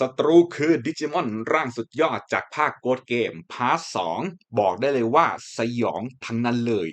ศัตรูคือดิจิมอนร่างสุดยอดจากภาคโกดเกมพาร์ทสองบอกได้เลยว่าสยองทั้งนั้นเลย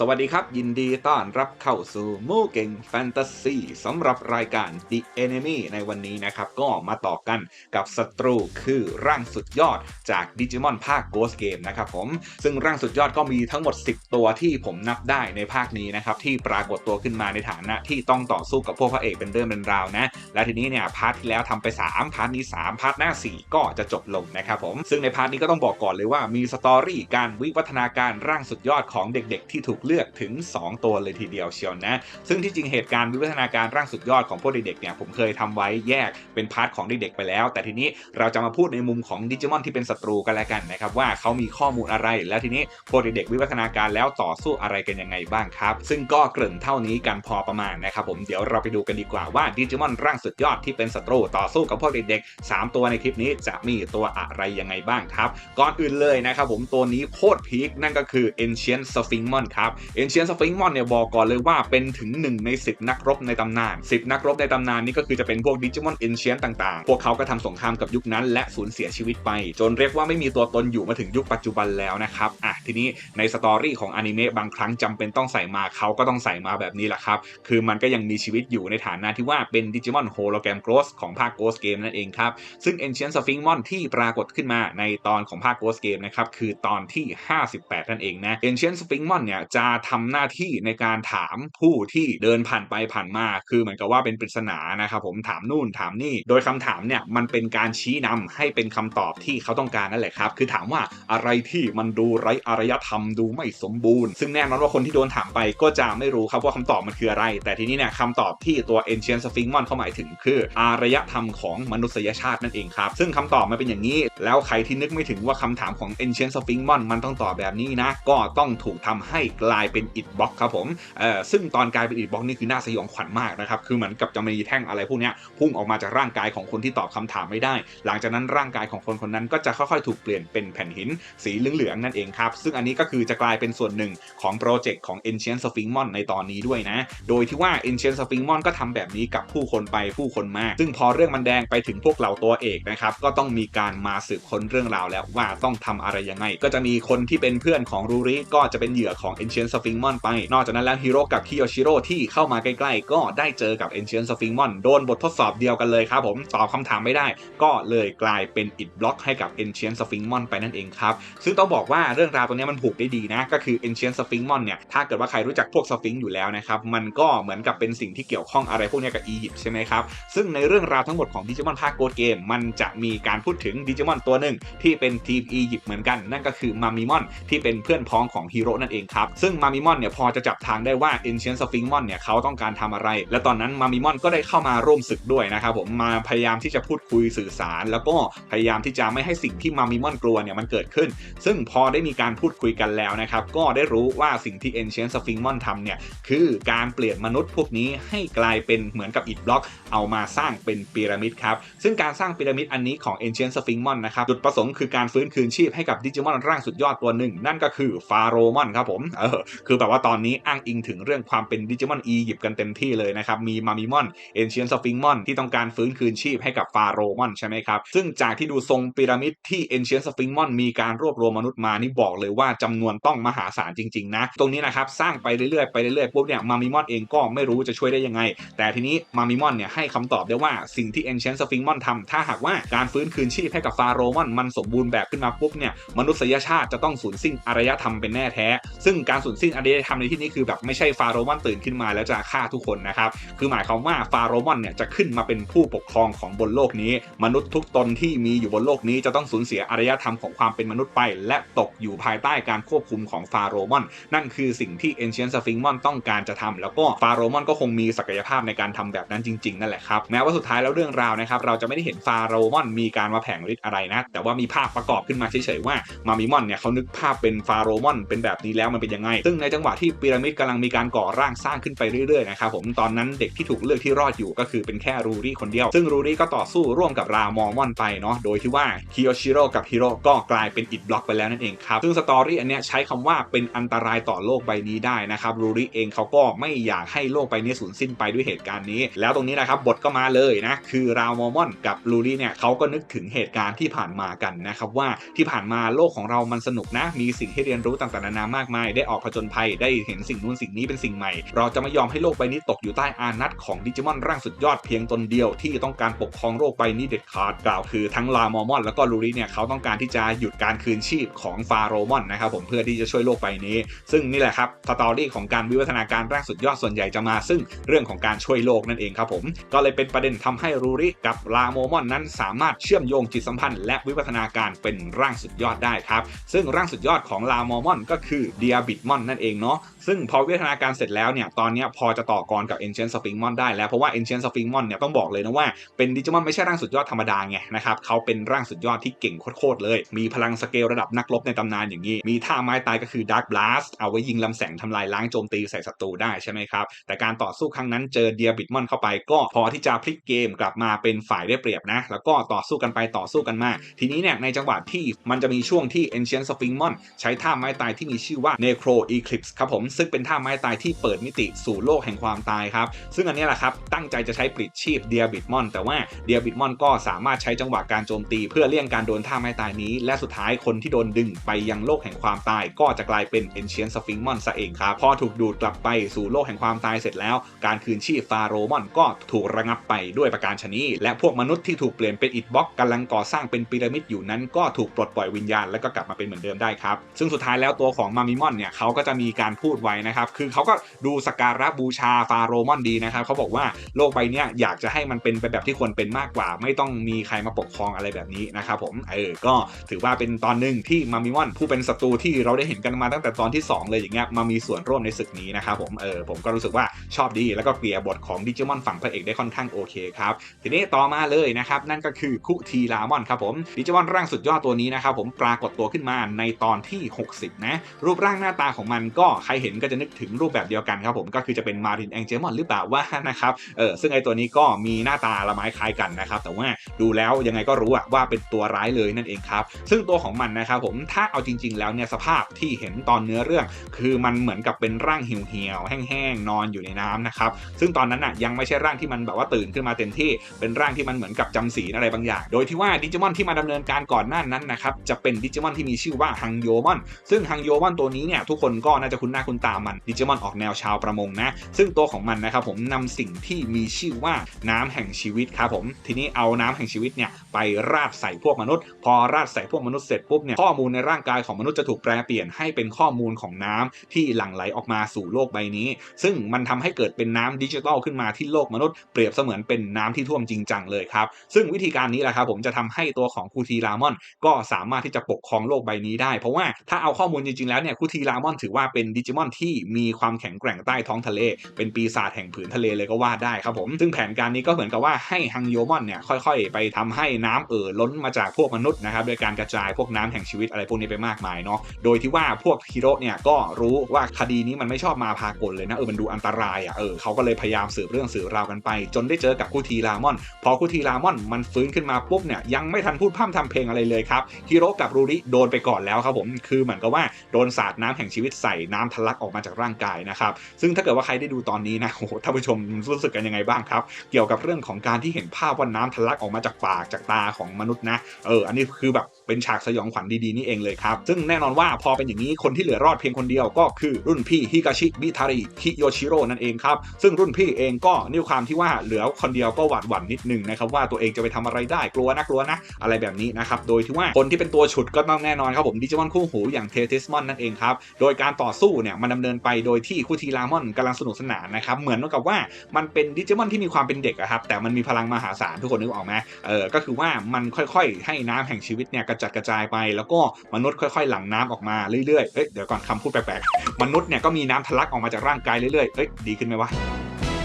สวัสดีครับ ยินดีต้อนรับเข้าสู่มูเก่งแฟนตาซีสำหรับรายการ The Enemy ในวันนี้นะครับ ก็มาต่อกันกับศัตรูคือร่างสุดยอดจากดิจิมอนภาค Ghost Game นะครับผม ซึ่งร่างสุดยอดก็มีทั้งหมด 10 ตัวที่ผมนับได้ในภาคนี้นะครับ ที่ปรากฏตัวขึ้นมาในฐานะที่ต้องต่อสู้กับพวกพระเอกเป็นเรื่องเป็นราวนะ และทีนี้เนี่ยพาร์ทที่แล้วทำไป 3 พาร์ทนี้ 3 พาร์ทหน้า 4 ก็จะจบลงนะครับผมซึ่งในพาร์ทนี้ก็ต้องบอกก่อนเลยว่ามีสตอรี่การวิวัฒนาการร่างสุดยอดของเด็ก ๆ ที่ถูกเลือกถึง 2 ตัวเลยทีเดียวเชียวนะ ซึ่งที่จริงเหตุการณ์วิวัฒนาการร่างสุดยอดของพวกเด็กๆเนี่ยผมเคยทำไว้แยกเป็นพาร์ทของเด็กๆไปแล้ว แต่ทีนี้เราจะมาพูดในมุมของดิจิมอนที่เป็นศัตรูกันแล้วกันนะครับว่าเขามีข้อมูลอะไร แล้วทีนี้พวกเด็กๆวิวัฒนาการแล้วต่อสู้อะไรกันยังไงบ้างครับ ซึ่งก็เกริ่นเท่านี้กันพอประมาณนะครับผมเดี๋ยวเราไปดูกันดีกว่าว่าดิจิมอนร่างสุดยอดที่เป็นศัตรูต่อสู้กับพวกเด็กๆ3 ตัวในคลิปนี้จะมีตัวอะไรยังไงบ้างครับ ก่อนอื่นเลยนะครับผมตัวนี้โคตรพีคนั่นก็คือ Ancient Sphinxmon ครับ Ancient Sphinxmon เนี่ยบอกก่อนเลยว่าเป็นถึง 1 ใน 10 นักรบในตำนาน 10 นักรบในตำนานนี่ก็คือจะเป็นพวกดิจิมอน Ancient ต่างๆ พวกเขาก็ทำสงครามกับยุคนั้น และสูญเสียชีวิตไป จนเรียกว่าไม่มีตัวตนอยู่มาถึงยุคปัจจุบันแล้วนะครับอะทีนี้ในสตอรี่ของอนิเมะบางครั้งจำเป็นต้องใส่มาเขาก็ต้องใส่มาแบบนี้แหละครับคือมันก็ยังมีชีวิตอยู่ในฐานะที่ว่าเป็นดิจิมอนโฮโลแกรมโกสของภาค Ghost Game นั่นเองครับซึ่ง Ancient Sphinxmon ที่ปรากฏขึ้นมาในตอนของภาค Ghost Game นะครับคือตอนที่ 58 นั่นเองนะ Ancient Sphinxmon เนี่ยจะทำหน้าที่ในการถามผู้ที่เดินผ่านไปผ่านมา คือเหมือนกับว่าเป็นปริศนานะครับผมถามนู่นถามนี่ โดยคำถามเนี่ยมันเป็นการชี้นำให้เป็นคำตอบที่เขาต้องการนั่นแหละครับ คือถามว่าอะไรที่มันดูไร้อารยธรรมดูไม่สมบูรณ์ ซึ่งแน่นอนว่าคนที่โดนถามไปก็จะไม่รู้ครับว่าคำตอบมันคืออะไร แต่ทีนี้เนี่ยคำตอบที่ตัว Ancient Sphinxmon เขาหมายถึงคือ อารยธรรมของมนุษยชาตินั่นเองครับ ซึ่งคำตอบมันเป็นอย่างนี้ แล้วใครที่นึกไม่ถึงว่าคำถามของ Ancient Sphinxmon มันต้องตอบแบบนี้นะ ก็ต้องถูกทำให้กลายายเป็นอิดบล็อกครับผมเอ่อซึ่งตอนกลายเป็นอิดบล็อกนี่คือน่าสยองขวัญมากนะครับคือเหมือนกับจะมีแท่งอะไรพวกนี้พุ่งออกมาจากร่างกายของคนที่ตอบคำถามไม่ได้ หลังจากนั้นร่างกายของคนคนนั้นก็จะค่อยๆ ถูกเปลี่ยนเป็นแผ่นหินสีเหลืองๆนั่นเองครับซึ่งอันนี้ก็คือจะกลายเป็นส่วนหนึ่งของโปรเจกต์ของ Ancient Sphinxmon ในตอนนี้ด้วยนะ โดยที่ว่า Ancient Sphinxmon ก็ทำแบบนี้กับผู้คนไปผู้คนมา ซึ่งพอเรื่องมันแดงไปถึงพวกเหล่าตัวเอกนะครับก็ต้องมีการมาสืบค้นเรื่องราวแล้วว่าต้องทำอะไรยังไง ก็จะมีคนที่เป็นเพื่อนของรูริก็จะเป็นเหยื่อของ Ancient Sphinxmon ไป นอกจากนั้นแล้วฮีโร่กับคิโยชิโร่ที่เข้ามาใกล้ๆ ก็ได้เจอกับ Ancient Sphinxmon โดนบททดสอบเดียวกันเลยครับผมตอบคำถามไม่ได้ ก็เลยกลายเป็นอิดบล็อกให้กับ Ancient Sphinxmon ไปนั่นเองครับซึ่งต้องบอกว่าเรื่องราวตรงนี้มันผูกได้ดีนะ ก็คือ Ancient Sphinxmon เนี่ยถ้าเกิดว่าใครรู้จักพวกสฟิงอยู่แล้วนะครับมันก็เหมือนกับเป็นสิ่งที่เกี่ยวข้องอะไรพวกนี้กับอียิปต์ใช่ไหมครับซึ่งในเรื่องราวทั้งหมดของดิจิมอนภาคโกดเกมมันจะมีการพูดถึงดิจิมอนตัวหนึ่งที่เป็นทีมอียิปต์เหมือนกัน นั่นก็คือมามิมอนที่เป็นเพื่อนพ้องของฮีโร่นั่นเองครับซึ่งมามิมอนเนี่ยพอจะจับทางได้ว่า Ancient Sphinxmon เนี่ยเขาต้องการทำอะไร และตอนนั้นมามิมอนก็ได้เข้ามาร่วมศึกด้วยนะครับผมมาพยายามที่จะพูดคุยสื่อสาร แล้วก็พยายามที่จะไม่ให้สิ่งที่มามิมอนกลัวเนี่ยมันเกิดขึ้น ซึ่งพอได้มีการพูดคุยกันแล้วนะครับก็ได้รู้ว่าสิ่งที่ Ancient Sphinxmon ทำเนี่ยคือการเปลี่ยนมนุษย์พวกนี้ให้กลายเป็นเหมือนกับอิฐบล็อก เอามาสร้างเป็นพีระมิดครับซึ่งการสร้างพีระมิดอันนี้ของ Ancient Sphinxmon นะครับจุดประสงค์คือการฟื้นคืนชีพให้กับดิจิมอนร่างสุดยอดตัวหนึ่ง นั่นก็คือฟาโรมอนครับผมเออคือแบบว่าตอนนี้อ้างอิงถึงเรื่องความเป็นดิจิมอนอียิปต์กันเต็มที่เลยนะครับ มีมามิมอน Ancient Sphinxmon ที่ต้องการฟื้นคืนชีพให้กับฟาโรมอนใช่ไหมครับ ซึ่งจากที่ดูทรงพีระมิดที่ Ancient Sphinxmon มีการรวบรวมมนุษย์มานี่บอกเลยว่าจำนวนต้องมหาศาลจริง ๆ นะ ตรงนี้นะครับสร้างไปเรื่อยๆไปเรื่อยๆปุ๊บเนี่ยมามิมอนเองก็ไม่รู้จะช่วยได้ยังไง แต่ทีนี้มามิมอนเนี่ยให้คำตอบได้ว่าสิ่งที่ Ancient Sphinxmon ทำถ้าหากว่าการฟื้นคืนชีพให้กับฟาโรมอนมันสมบูรณ์แบบขึ้นมาปุ๊บเนี่ยมนุษยชาติจะต้องสูญสิ้นอารยธรรมเป็นแน่แท้ ซึ่งการสูญสิ้นอารยธรรมในที่นี้คือแบบไม่ใช่ฟาโรมอนตื่นขึ้นมาแล้วจะฆ่าทุกคนนะครับ คือหมายความว่าฟาโรมอนเนี่ยจะขึ้นมาเป็นผู้ปกครองของบนโลกนี้ มนุษย์ทุกตนที่มีอยู่บนโลกนี้จะต้องสูญเสียอารยธรรมของความเป็นมนุษย์ไป และตกอยู่ภายใต้การควบคุมของฟาโรมอน นั่นคือสิ่งที่ Ancient Sphinxmon ต้องการจะทำแล้วก็ฟาโรมอนก็คงมีศักยภาพในการทำแบบนั้นจริงๆนั่นแหละครับแม้ว่าสุดท้ายแล้วเรื่องราวนะครับเราจะไม่ได้เห็นฟาโรมอนมีการมาแผงฤทธิ์อะไรนะ แต่ว่ามีภาพประกอบขึ้นมาเฉยๆว่ามามิมอนเนี่ยเขานึกภาพเป็นฟาโรมอนเป็นแบบนี้แล้วมันเป็นยังไงซึ่งในจังหวะที่พีระมิดกำลังมีการก่อร่างสร้างขึ้นไปเรื่อยๆนะครับผมตอนนั้นเด็กที่ถูกเลือกที่รอดอยู่ก็คือเป็นแค่รูรี่คนเดียว ซึ่งรูรี่ก็ต่อสู้ร่วมกับรามอมอนไปเนาะโดยที่ว่าคิโยชิโร่กับฮิโร่ก็กลายเป็นอิดบล็อกไปแล้วนั่นเองครับซึ่งสตอรี่อันเนี้ยใช้คำว่าเป็นอันตรายต่อโลกใบนี้ได้นะครับรูรี่เองเขาก็ไม่อยากให้โลกใบนี้สูญสิ้นไปด้วยเหตุการณ์นี้ แล้วตรงนี้นะครับบทก็มาเลยนะคือรามอมอนกับรูรี่เนี่ยเขาก็นึกถึงเหตุการณ์ที่ผ่านมากันนะครับว่าที่ผ่านมาโลกของเรามันสนุกนะมีสิ่งให้เรียนรู้ต่างๆนานามากมายได้ออกผจญภัยได้เห็นสิ่งนู้นสิ่งนี้เป็นสิ่งใหม่ เราจะไม่ยอมให้โลกใบนี้ตกอยู่ใต้อานัตของดิจิมอนร่างสุดยอดเพียงตนเดียวที่ต้องการปกครองโลกใบนี้เด็ดขาดกล่าวคือทั้งลามอมอนแล้วก็ลูริเนี่ยเขาต้องการที่จะหยุดการคืนชีพของฟาโรมอนนะครับผมเพื่อที่จะช่วยโลกใบนี้ ซึ่งนี่แหละครับสตอรี่ของการวิวัฒนาการร่างสุดยอดส่วนใหญ่จะมา ซึ่งเรื่องของการช่วยโลกนั่นเองครับผมก็เลยเป็นประเด็นทำให้รูริกับลาโมมอนนั้นสามารถเชื่อมโยงจิตสัมพันธ์และวิวัฒนาการเป็นร่างสุดยอดได้ครับซึ่งร่างสุดยอดของลามอมอนก็คือเดียบิดมอนนั่นเองเนาะซึ่งพอวิวัฒนาการเสร็จแล้วเนี่ยตอนนี้พอจะต่อกรกับ Ancient Sphinxmon ได้แล้ว เพราะว่า Ancient Sphinxmon เนี่ยต้องบอกเลยนะว่าเป็นดิจิมอนไม่ใช่ร่างสุดยอดธรรมดาไงนะครับเขาเป็นร่างสุดยอดที่เก่งโคตรเลย มีพลังสเกลระดับนักรบในตำนานอย่างนี้ มีท่าไม้ตายก็คือ Dark Blast เอาไว้ยิงลำแสงทำลายล้างโจมตีใส่ศัตรูได้ใช่ไหมครับ แต่การต่อสู้ครั้งนั้นเจอเดียบิดมอนเข้าไปก็พอที่จะพลิกเกมกลับมาเป็นฝ่ายได้เปรียบนะ แล้วก็ต่อสู้กันไปต่อสู้กันมา ทีนี้เนี่ยในจังหวะที่มันจะมีช่วงที่ Ancient Sphinxmon ใช้ท่าไม้ตายที่มีชื่อว่า Necro Eclipse ครับผมซึ่งเป็นท่าไม้ตายที่เปิดมิติสู่โลกแห่งความตายครับซึ่งอันนี้แหละครับตั้งใจจะใช้ปลิดชีพเดียบิดมอนแต่ว่าเดียบิดมอนก็สามารถใช้จังหวะการโจมตี เพื่อเลี่ยงการโดนท่าไม้ตายนี้ และสุดท้ายคนที่โดนดึงไปยังโลกแห่งความตาย ก็จะกลายเป็น Ancient Sphinxmon ซะเองครับพอถูกดูดกลับไปสู่โลกแห่งความตายเสร็จแล้ว การคืนชีพฟาโรมอนก็ถูกระงับไปด้วยประการชนีและพวกมนุษย์ที่ถูกเปลี่ยนเป็นอิฐบล็อกกำลังก่อสร้างเป็นพีระมิดอยู่นั้นก็ถูกปลดปล่อยวิญญาณ แล้วก็กลับมาเป็นเหมือนเดิมได้ครับซึ่งสุดท้ายแล้วตัวของมามิมอนเนี่ยเขาก็จะมีการพูดไว้นะครับ คือเขาก็ดูสการะบูชาฟาโรมอนดีนะครับเขาบอกว่าโลกใบนี้อยากจะให้มันเป็นไปแบบที่ควรเป็นมากกว่า ไม่ต้องมีใครมาปกครองอะไรแบบนี้นะครับผมเออก็ถือว่าเป็นตอนหนึ่งที่มามิมอนผู้เป็นศัตรูที่เราได้เห็นกันมาตั้งแต่ตอนที่ 2 เลยอย่างเงี้ยมามีส่วนร่วมในศึกนี้นะครับผมเออผมก็รู้สึกว่าชอบดีแล้วก็เกลี่ยบทของดิจิมอนฝั่งพระเอกได้ค่อนข้างโอเคครับทีนี้ต่อมาเลยนะครับนั่นก็คือคุทีรามอนครับผมดิจิมอนร่างสุดยอดตัวนี้นะครับผมปรากฏตัวขึ้นมาในตอนที่ 60 นะรูปร่างหน้าตาของมันก็ใครเห็นก็จะนึกถึงรูปแบบเดียวกันครับผมก็คือจะเป็นมารินแองเจมอนหรือเปล่าว่านะครับเออซึ่งไอตัวนี้ก็มีหน้าตาละไม้คล้ายกันนะครับแต่ว่าดูแล้วยังไงก็รู้อะว่าเป็นตัวร้ายเลยนั่นเองครับซึ่งตัวของมันนะครับผมถ้าเอาจริง ๆ แล้วเนี่ยสภาพที่เห็นตอนเนื้อเรื่อง คือมันเหมือนกับเป็นร่างเหี่ยวๆแห้งๆนอนอยู่ในน้ำนะครับซึ่งตอนนั้นอะยังไม่ใช่ร่างที่มันแบบว่าตื่นขึ้นมาเต็มที่เป็นร่างที่มันเหมือนกับจำศีลอะไรบางอย่าง โดยที่ว่าดิจิมอนที่มาดำเนินการก่อนหน้านั้นนะครับจะเป็นดิจิมอนที่มีชื่อว่าฮังโยมอนซึ่งฮังโยมอนตัวนี้เนี่ยทุกคนก็น่าจะคุ้นหน้าคุ้นตามันดิจิมอนออกแนวชาวประมงนะ ซึ่งตัวของมันนะครับผมนำสิ่งที่มีชื่อว่าน้ำแห่งชีวิตครับผมทีนี้เอาน้ำแห่งชีวิตเนี่ยไปราดใส่พวกมนุษย์ พอราดใส่พวกมนุษย์เสร็จปุ๊บเนี่ยข้อมูลในร่างกายของมนุษย์จะถูกแปลเปลี่ยนให้เป็นข้อมูลของน้ำที่หลั่งไหลออกมาสู่โลกใบนี้ ซึ่งมันทำให้เกิดเป็นน้ำดิจิทัลขึ้นมาที่โลกมนุษย์เปรียบเสมือนเป็นน้ำที่ท่วมจริงจังเลยครับซึ่งวิธีการนี้แหละครับผมจะทำให้ตัวของคูทีรามอน ก็สามารถที่จะปกครองโลกใบนี้ได้ เพราะว่าถ้าเอาข้อมูลจริงๆแล้วเนี่ยคูทีรามอนถือว่าเป็นดิจิมอนที่มีความแข็งแกร่งใต้ท้องทะเล เป็นปีศาจแห่งผืนทะเลเลยก็ว่าได้ครับผม ซึ่งแผนการนี้ก็เหมือนกับว่าให้ฮังโยมอนเนี่ยค่อยๆ ไปทำให้น้ำเอ่อล้นมาจากพวกมนุษย์นะครับโดยการกระจายพวกน้ำแห่งชีวิตอะไรพวกนี้ไปมากมายเนาะ โดยที่ว่าพวกฮีโร่เนี่ยก็รู้ว่าคดีนี้มันไม่ชอบมาพากลเลยนะเออมันดูอันตรายอะเออเขาก็เลยพยายามสืบเรื่องสืบราวกันไป จนได้เจอกับคูทีรามอน พอคูทีรามอนมันฟื้นขึ้นมาปุ๊บเนี่ยยังไม่ทันพูดพร่ำทำเพลงอะไรเลยครับฮีโร่กับรูริโดนไปก่อนแล้วครับผมคือเหมือนกับว่าโดนสาดน้ำแห่งชีวิตใส่น้ำทะลักออกมาจากร่างกายนะครับ ซึ่งถ้าเกิดว่าใครได้ดูตอนนี้นะโอ้โหท่านผู้ชมรู้สึกกันยังไงบ้างครับ เกี่ยวกับเรื่องของการที่เห็นภาพว่าน้ำทะลักออกมาจากปากจากตาของมนุษย์นะ เออ อันนี้คือแบบ เป็นฉากสยองขวัญดีๆนี่เองเลยครับ ซึ่งแน่นอนว่าพอเป็นอย่างนี้คนที่เหลือรอดเพียงคนเดียวก็คือรุ่นพี่ฮิกาชิบิทาริคิโยชิโร่นั่นเองครับซึ่งรุ่นพี่เองก็นิ้วความที่ว่าเหลือคนเดียวก็หวาดหวั่นนิดนึงนะครับว่าตัวเองจะไปทำอะไรได้กลัวนะกลัวนะอะไรแบบนี้นะครับโดยที่ว่าคนที่เป็นตัวฉุดก็ต้องแน่นอนครับผมดิจิมอนคู่หูอย่างเทติสมอนนั่นเองครับโดยการต่อสู้เนี่ยมันดำเนินไปโดยที่คูทีรามอนกำลังสนุกสนานนะครับเหมือนกับว่ามันเป็นดิจิมอนที่มีความเป็นเด็กอะครับแต่มันมีพลังมหาศาลทุกคนนึกออกไหมเออก็คือว่ามันค่อย ๆ ให้น้ำแห่งชีวิตเนี่ยกระจัดกระจายไป แล้วก็มนุษย์ค่อยๆ หลั่งน้ำออกมาเรื่อยๆเอ้ยเดี๋ยวก่อนคำพูดแปลกๆมนุษย์เนี่ยก็มีน้ำทะลักออกมาจากร่างกายเรื่อยๆเอ้ยดีขึ้นไหมวะ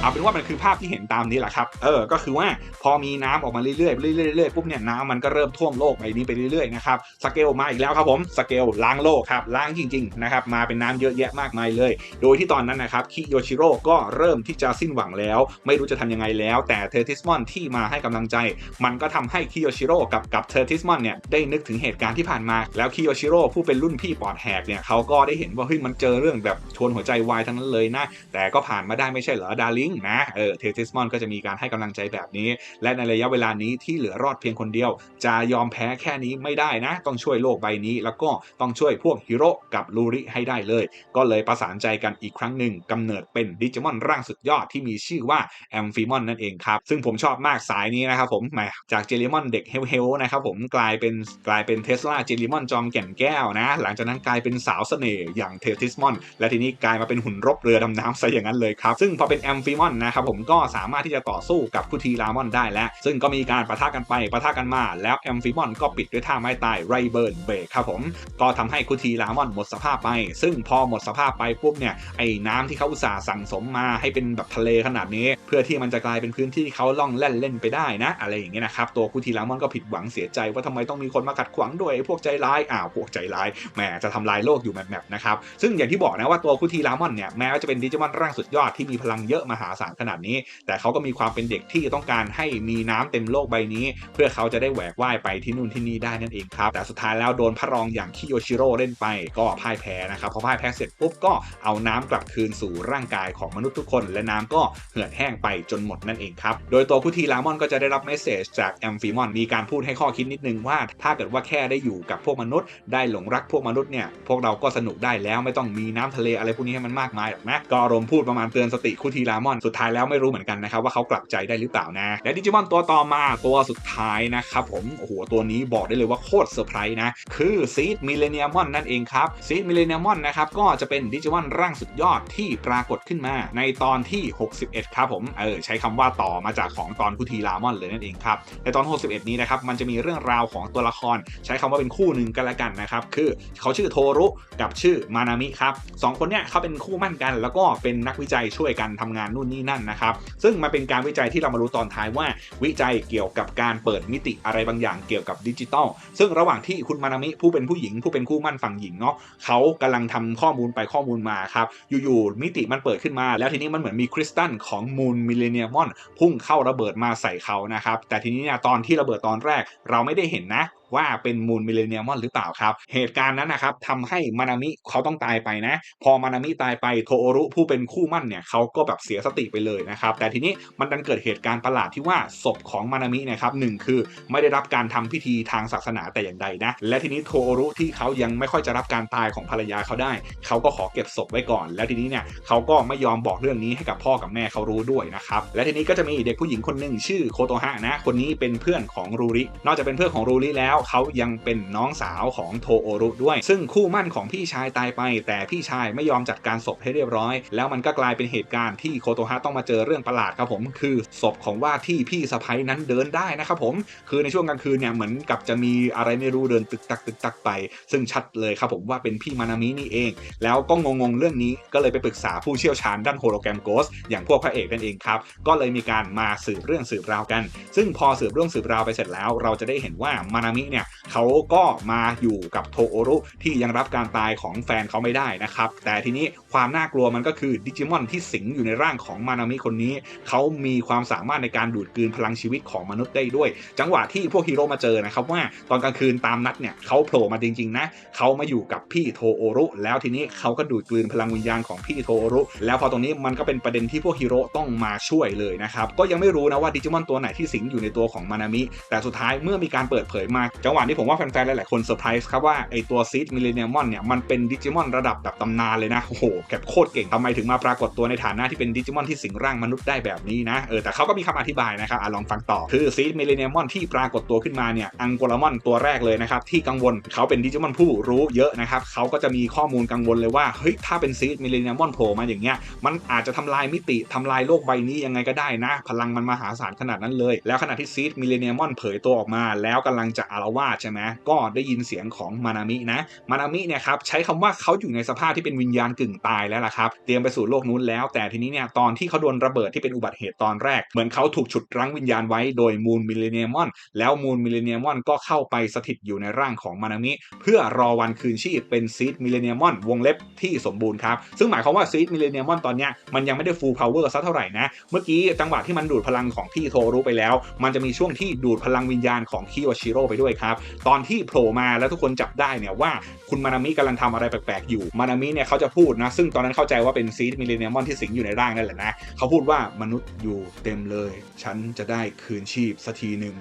เอาเป็นว่ามันคือภาพที่เห็นตามนี้แหละครับ เออ ก็คือว่าพอมีน้ำออกมาเรื่อยๆเรื่อยๆเรื่อยๆปุ๊บเนี่ยน้ำมันก็เริ่มท่วมโลกใบนี้ไปเรื่อยๆนะครับ สเกลมาอีกแล้วครับผม สเกลล้างโลกครับ ล้างจริงๆนะครับ มาเป็นน้ำเยอะแยะมากมายเลย โดยที่ตอนนั้นนะครับ คิโยชิโร่ก็เริ่มที่จะสิ้นหวังแล้ว ไม่รู้จะทำยังไงแล้ว แต่เทอร์ทิสมอนที่มาให้กำลังใจ มันก็ทำให้คิโยชิโร่กับกับเทอร์ทิสมอนเนี่ยได้นึกถึงเหตุการณ์ที่ผ่านมา แล้วคิโยชิโร่ผู้เป็นรุ่นพี่ปอดแหกเนี่ยเขาก็ได้เห็นว่าเฮ้ยมันเจอเรื่องแบบชวนหัวใจวายทั้งนั้นเลยนะ แต่ก็ผ่านมาได้ไม่ใช่เหรอดาริงนะเออเทอร์ทิสมอนก็จะมีการให้กำลังใจแบบนี้ และในระยะเวลานี้ที่เหลือรอดเพียงคนเดียว จะยอมแพ้แค่นี้ไม่ได้นะ ต้องช่วยโลกใบนี้ แล้วก็ต้องช่วยพวกฮิโร่กับลูริให้ได้เลย ก็เลยประสานใจกันอีกครั้งหนึ่งกำเนิดเป็นดิจิมอนร่างสุดยอดที่มีชื่อว่าแอมฟิมอนนั่นเองครับ ซึ่งผมชอบมากสายนี้นะครับผมแหมจากเจลิมอนเด็กเฮลเฮลนะครับผมกลายเป็นกลายเป็นเทสลาเจลิมอนจอมแก่นแก้วนะ หลังจากนั้นกลายเป็นสาวเสน่ห์อย่างเททิสมอนและทีนี้กลายมาเป็นหุ่นรบเรือดำน้ำซะอย่างนั้นเลยครับซึ่งพอเป็นแอมฟิมอนนะครับผมก็สามารถที่จะต่อสู้กับคุทีรามอนได้แล้ว ซึ่งก็มีการประทะกันไปประทะกันมา แล้วแอมฟิมอนก็ปิดด้วยท่าไม้ตายไรเบิร์นเบรกครับผมก็ทำให้คุทีรามอนหมดสภาพไป ซึ่งพอหมดสภาพไปปุ๊บเนี่ยไอ้น้ำที่เขาอุตส่าห์สั่งสมมาให้เป็นแบบทะเลขนาดนี้ เพื่อที่มันจะกลายเป็นพื้นที่เขาล่องแล่นเล่นไปได้นะ อะไรอย่างเงี้ยนะครับตัวคุทีรามอนก็ผิดหวังเสียใจว่าทำไมต้องมีคนมาขัดขวางด้วยพวกใจร้ายอ้าวพวกใจร้ายแหมจะทำลายโลกอยู่แมปๆนะครับซึ่งอย่างที่บอกนะว่าตัวคุทีรามอนเนี่ยแม้ว่าจะเป็นดิจิมอนร่างสุดยอดที่มีพลังเยอะมหาศาลขนาดนี้ แต่เขาก็มีความเป็นเด็กที่ต้องการให้มีน้ำเต็มโลกใบนี้ เพื่อเขาจะได้แหวกว่ายไปที่นู่นที่นี่ได้นั่นเองครับ แต่สุดท้ายแล้วโดนพระรองอย่างคิโยชิโร่เล่นไปก็พ่ายแพ้นะครับพอพ่ายแพ้เสร็จปุ๊บก็เอาน้ำกลับคืนสู่ร่างกายของมนุษย์ทุกคน และน้ำก็เหือดแห้งไปจนหมดนั่นเองครับโดยตัวคุทีรามอนก็จะได้รับเมสเซจจากแอมฟิมอนมีการพูดให้ข้อคิดนิดนึงว่า ถ้าเกิดว่าแค่ได้อยู่กับพวกมนุษย์ ได้หลงรักพวกมนุษย์เนี่ยพวกเราก็สนุกได้แล้วไม่ต้องมีน้ำทะเลอะไรพวกนี้ให้มันมากมายหรอกนะก็อารมณ์พูดประมาณเตือนสติคุทีรามอนสุดท้ายแล้วไม่รู้เหมือนกันนะครับว่าเขากลับใจได้หรือเปล่านะ และดิจิมอนตัวต่อมาตัวสุดท้ายนะครับผมโอ้โหตัวนี้บอกได้เลยว่าโคตรเซอร์ไพรส์นะ คือซีดมิเลเนียมอนนั่นเองครับซีดมิเลเนียมอนนะครับก็จะเป็นดิจิมอนร่างสุดยอดที่ปรากฏขึ้นมาในตอนที่ 61 ครับผมเออใช้คำว่าต่อมาจากของตอนคุทีรามอนเลยนั่นเองครับในตอน 61 นี้นะครับมันจะมีเรื่องราวของตัวละคร ใช้คำว่าเป็นคู่หนึ่งกันละกันนะครับคือเขาชื่อโทรุกับชื่อมานามิครับสองคนเนี้ยเขาเป็นคู่มั่นกัน แล้วก็เป็นนักวิจัยช่วยกันทำงานนู่นนี่นั่นนะครับ ซึ่งมันเป็นการวิจัยที่เรามารู้ตอนท้ายว่า วิจัยเกี่ยวกับการเปิดมิติอะไรบางอย่างเกี่ยวกับดิจิตอลซึ่งระหว่างที่คุณมานามิผู้เป็นผู้หญิง ผู้เป็นคู่มั่นฝั่งหญิงเนาะเขากำลังทำข้อมูลไปข้อมูลมาครับอยู่ๆมิติมันเปิดขึ้นมา แล้วทีนี้มันเหมือนมีคริสตัลของมูนมิเลเนียมอนพุ่งเข้าระเบิดมาใส่เขานะครับแต่ทีนี้เนี่ยตอนที่ระเบิดตอนแรกเราไม่ได้เห็นนะ ว่าเป็นมูลมิเลเนียมอนหรือเปล่าครับ เหตุการณ์นั้นนะครับทำให้มานามิเขาต้องตายไปนะ พอมานามิตายไปโทโอรุผู้เป็นคู่มั่นเนี่ยเขาก็แบบเสียสติไปเลยนะครับแต่ทีนี้มันดันเกิดเหตุการณ์ประหลาดที่ว่าศพของมานามินะครับหนึ่งคือไม่ได้รับการทำพิธีทางศาสนาแต่อย่างใดนะ และทีนี้โทโอรุที่เขายังไม่ค่อยจะรับการตายของภรรยาเขาได้ เขาก็ขอเก็บศพไว้ก่อน แล้วทีนี้เนี่ยเขาก็ไม่ยอมบอกเรื่องนี้ให้กับพ่อกับแม่เขารู้ด้วยนะครับและทีนี้ก็จะมีเด็กผู้หญิงคนหนึ่งชื่อโคโตฮะนะ คนนี้เป็นเพื่อนของรูริ นอกจากเป็นเพื่อนของรูริแล้วเขายังเป็นน้องสาวของโทโอรุด้วย ซึ่งคู่มั่นของพี่ชายตายไป แต่พี่ชายไม่ยอมจัดการศพให้เรียบร้อย แล้วมันก็กลายเป็นเหตุการณ์ที่โคโตฮะต้องมาเจอเรื่องประหลาดครับผม คือศพของว่าที่พี่สะพ้ยนั้นเดินได้นะครับผม คือในช่วงกลางคืนเนี่ยเหมือนกับจะมีอะไรไม่รู้เดินตึกตักตึกตักไป ซึ่งชัดเลยครับผมว่าเป็นพี่มานามินี่เอง แล้วก็งงๆเรื่องนี้ก็เลยไปปรึกษาผู้เชี่ยวชาญด้านโฮโลแกรมโกสอย่างพวกพระเอกนั่นเองครับ ก็เลยมีการมาสืบเรื่องสืบราวกัน ซึ่งพอสืบเรื่องสืบราวไปเสร็จแล้ว เราจะได้เห็นว่ามานามิเนี่ยเขาก็มาอยู่กับโทโอรุที่ยังรับการตายของแฟนเขาไม่ได้นะครับ แต่ทีนี้ความน่ากลัวมันก็คือดิจิมอนที่สิงอยู่ในร่างของมานามิคนนี้ เขามีความสามารถในการดูดกลืนพลังชีวิตของมนุษย์ได้ด้วย จังหวะที่พวกฮีโร่มาเจอนะครับว่าตอนกลางคืนตามนัดเนี่ยเขาโผล่มาจริงๆนะเขามาอยู่กับพี่โทโอรุแล้วทีนี้เขาก็ดูดกลืนพลังวิญญาณของพี่โทโอรุแล้วพอตรงนี้มันก็เป็นประเด็นที่พวกฮีโร่ต้องมาช่วยเลยนะครับก็ยังไม่รู้นะว่าดิจิมอนตัวไหนที่สิงอยู่ในตัวของมานามิแต่สุดท้ายเมื่อมีการเปิดเผยมาจังหวะที่ผมว่าแฟนๆ หลายๆ คนเซอร์ไพรส์ครับว่าไอตัวซีดมิเลเนียมอนเนี่ยมันเป็นดิจิมอนระดับแบบตำนานเลยนะ โอ้โหแกโคตรเก่งทำไมถึงมาปรากฏตัวในฐานะที่เป็นดิจิมอนที่สิงร่างมนุษย์ได้แบบนี้นะ เออแต่เขาก็มีคำอธิบายนะครับอะลองฟังต่อ คือซีดมิเลเนียมอนที่ปรากฏตัวขึ้นมาเนี่ยอังโกลามอนตัวแรกเลยนะครับที่กังวลเขาเป็นดิจิมอนผู้รู้เยอะนะครับเขาก็จะมีข้อมูลกังวลเลยว่าเฮ้ยถ้าเป็นซีดมิเลเนียมอนโผล่มาอย่างเงี้ยมันอาจจะทำลายมิติทำลายโลกใบนี้ยังไงก็ได้นะ พลังมันมหาศาลขนาดนั้นเลย แล้วขณะที่ซีดมิเลเนียมอนเผยตัวออกมา แล้วกำลังจะอารวาสใช่ไหมก็ได้ยินเสียงของมานามินะมานามิเนี่ยครับใช้คำว่าเขาอยู่ในสภาพที่เป็นวิญญาณกึ่งตายแล้วล่ะครับเตรียมไปสู่โลกนู้นแล้ว แต่ทีนี้เนี่ยตอนที่เขาโดนระเบิดที่เป็นอุบัติเหตุตอนแรก เหมือนเขาถูกฉุดรั้งวิญญาณไว้โดยมูนมิเลเนียมอน แล้วมูนมิเลเนียมอนก็เข้าไปสถิตอยู่ในร่างของมานามิ เพื่อรอวันคืนชีพเป็นซีดมิเลเนียมอนวงเล็บที่สมบูรณ์ครับซึ่งหมายความว่าซีดมิเลเนียมอนตอนเนี้ยมันยังไม่ได้ฟูลพาวเวอร์ซะเท่าไหร่นะเมื่อกี้จังหวะที่มันดูดพลังของพี่โทรุไปแล้ว มันจะมีช่วงที่ดูดพลังวิญญาณของคิโอชิโร่ไปด้วยครับ ตอนที่โผล่มาแล้วทุกคนจับได้เนี่ยว่าคุณมานามิกำลังทำอะไรแปลกๆอยู่มานามิเนี่ยเขาจะพูดนะ ซึ่งตอนนั้นเข้าใจว่าเป็นซีดมิเลเนียมอนที่สิงอยู่ในร่างนั่นแหละนะเขาพูดว่ามนุษย์อยู่เต็มเลย ฉันจะได้คืนชีพสักทีหนึ่ง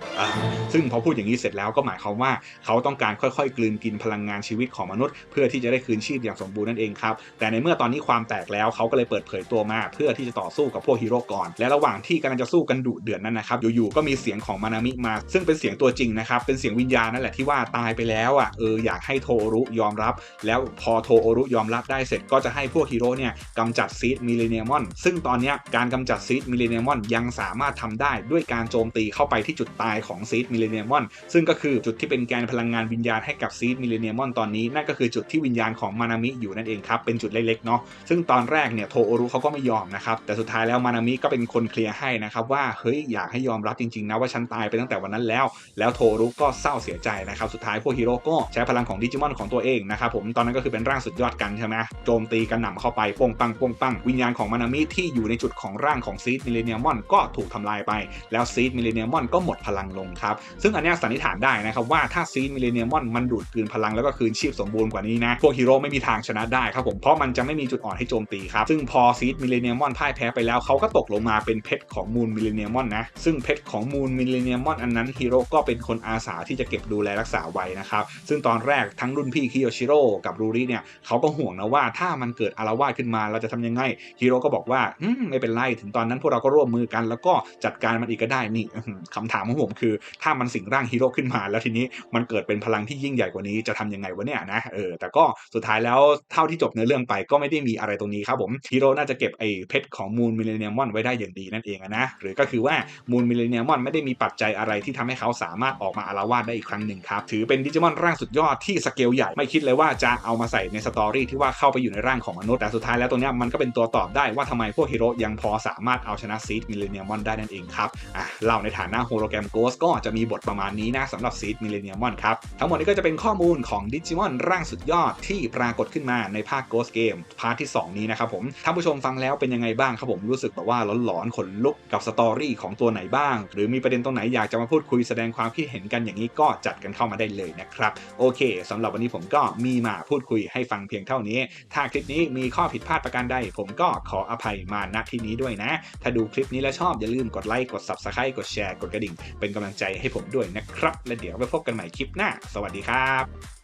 ซึ่งพอพูดอย่างนี้เสร็จแล้วก็หมายความว่าเขาต้องการค่อยๆ กลืนกินพลังงานชีวิตของมนุษย์ เพื่อที่จะได้คืนชีพอย่างสมบูรณ์นั่นเองครับแต่ในเมื่อตอนนี้ความแตกแล้วเขาก็เลยเปิดเผยตัวมา เพื่อที่จะต่อสู้กับพวกฮีโร่ก่อนและระหว่างที่กำลังจะสู้กันดุเดือดนั้นนะครับอยู่ๆก็มีเสียงของมานามิมา ซึ่งเป็นเสียงตัวจริงนะครับเป็นเสียงวิญญาณนั่นแหละที่ว่าตายไปแล้วอะเอออยากให้โทรุยอมรับ แล้วพอโทรุยอมรับได้เสร็จก็จะให้พวกฮีโร่เนี่ยกำจัดซีดมิเลเนียมอนซึ่งตอนนี้การกำจัดซีดมิเลเนียมอนยังสามารถทำได้ด้วยการโจมตีเข้าไปที่จุดตายของซีดมิเลเนียมอนซึ่งก็คือจุดที่เป็นแกนพลังงานวิญญาณให้กับซีดมิเลเนียมอนตอนนี้นั่นก็คือจุดที่วิญญาณของมานามิอยู่นั่นเองครับเป็นจุดเล็กๆเนาะซึ่งตอนแรกเนี่ยโทรุเขาก็ไม่ยอมนะครับแต่สุดท้ายแล้วมานามิก็เป็นคนเคลียร์ให้นะครับว่าเฮ้ยอยากให้ยอมรับจริงๆนะว่าฉันตายไปตั้งแต่วันนั้นแล้ว แล้วโทรุก็เศร้าเสียใจนะครับสุดท้ายพวกฮีโร่ก็ใช้พลังของดิจิมอนของตัวเองนะครับผมตอนนั้นก็คือเป็นร่างสุดยอดกันใช่ไหมโจมตีกันหน่ำเข้าไปป่งปังป่งปังวิญญาณของมานามิที่อยู่ในจุดของร่างของซีดมิเลเนียมอนก็ถูกทำลายไป แล้วซีดมิเลเนียมอนก็หมดพลังลงครับซึ่งอันนี้สันนิษฐานได้นะครับว่าถ้าซีดมิเลเนียมอนมันดูดกลืนพลังแล้วก็คืนชีพสมบูรณ์กว่านี้นะพวกฮีโร่ไม่มีทางชนะได้ครับผมเพราะมันจะไม่มีจุดอ่อนให้โจมตีครับซึ่งพอซีดมิเลเนียมอนพ่ายแพ้ไปแล้วเขาก็ตกลงมาเป็นเพชรของมูนมิเลเนียมอนนะซึ่งเพชรของมูนมิเลเนียมอนอันนั้นฮีโร่ก็เป็นคนอาสาที่จะเก็บดูแลรักษาไว้นะครับ ซึ่งตอนแรกทั้งรุ่นพี่คิโยชิโร่กับรูริเนี่ยเขาก็ห่วงนะว่าถ้ามันเกิดอารวาสขึ้นมาเราจะทำยังไงฮีโร่ก็บอกว่าอไม่เป็นไรถึงตอนนั้นพวกเราก็ร่วมมือกัน แล้วก็จัดการมันอีกก็ได้นี่อื้อหือคำถามของผมคือ ถ้ามันสิงร่างฮีโร่ขึ้นมา แล้วทีนี้มันเกิดเป็นพลังที่ยิ่งใหญ่กว่านี้จะทำยังไงวะเนี่ยนะเออแต่ก็สุดท้ายแล้วเท่าที่จบเนื้อเรื่องไปก็ไม่ได้มีอะไรตรงนี้ครับผมฮีโร่น่าจะเก็บไอ้เพชรของมูนมิเลเนียมอนไว้ได้อย่างดีนั่นเองนะหรือก็คือว่ามูนมิเลเนียมอนไม่ได้มีปัจจัยอะไรที่ทำให้เขาสามารถออกมาอารวาสได้อีกครั้งหนึ่งครับ ถือเป็นดิจิมอนร่างสุดยอดที่สเกลใหญ่ไม่คิดเลยว่าจะเอามาใส่ในสตอรี่ที่ว่าเข้าไปอยู่ในร่างของมนุษย์แต่สุดท้ายแล้วตรงเนี้มันก็เป็นตัวตอบได้ว่าทำไมพวกฮีโร่ยังพอสามารถเอาชนะซีดมิเลเนียมอนได้นั่นเองครับอะเราในฐานะโฮโลแกรมโกสก็จะมีบทประมาณนี้นะสำหรับซีดมิเลเนียมอนครับทั้งหมดนี้ก็จะเป็นข้อมูลของดิจิมอนร่างสุดยอดที่ปรากฏขึ้นมาในภาค Ghost Game พาร์ทที่ 2 นี้นะครับผมท่านผู้ชมฟังแล้วเป็นยังไงบ้างครับผมรู้สึกแบบว่าหลอนๆขนลุกกับสตอรี่ของตัวไหนบ้าง หรือมีประเด็นตรงไหนอยากจะมาพูดคุยแสดงความคิดเห็นกันอย่างนี้ก็จัดกันเข้ามาได้เลยนะครับ โอเคสำหรับวันนี้ผมก็มีมาพูดคุยให้ฟังเพียงเท่านี้ ถ้าคลิปนี้มีข้อผิดพลาดประการใด ผมก็ขออภัยมาณที่นี้ด้วยนะ ถ้าดูคลิปนี้แล้วชอบอย่าลืมกดไลค์กด Subscribe กดแชร์กดกระดิ่ง เป็นกำลังใจให้ผมด้วยนะครับ และเดี๋ยวไปพบกันใหม่คลิปหน้า สวัสดีครับ